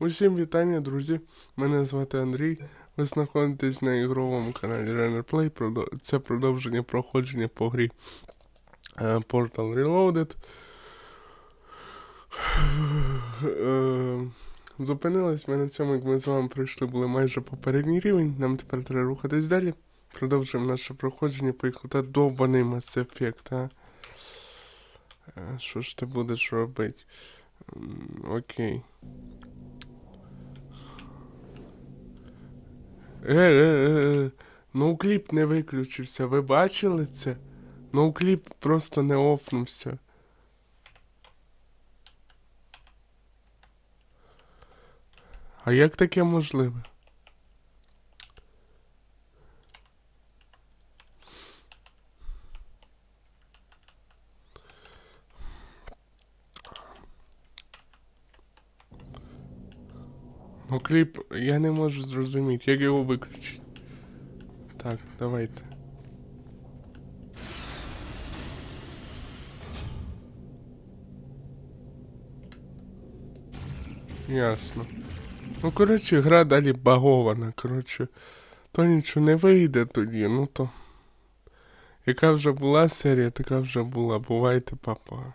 Усім вітання, друзі. Мене звати Андрій. Ви знаходитесь на ігровому каналі Runner Play. Це продовження проходження по грі е, Portal Reloaded. Е, Зупинились ми на цьому, як ми з вами пройшли, були майже попередній рівень. Нам тепер треба рухатись далі. Продовжуємо наше проходження. Та довбаний Mass Effect, а. Е, Що ж ти будеш робити? Окей. Е, е, е, е. Ноукліп не виключився. Ви бачили це? Ноукліп просто не офнувся. А як таке можливе? Ну, кліп, я не можу зрозуміти, як його виключити. Так, давайте. Ясно. Ну, коротше, гра далі багована, коротше. То нічого не вийде тоді, ну то. Яка вже була серія, така вже була. Бувайте, папа.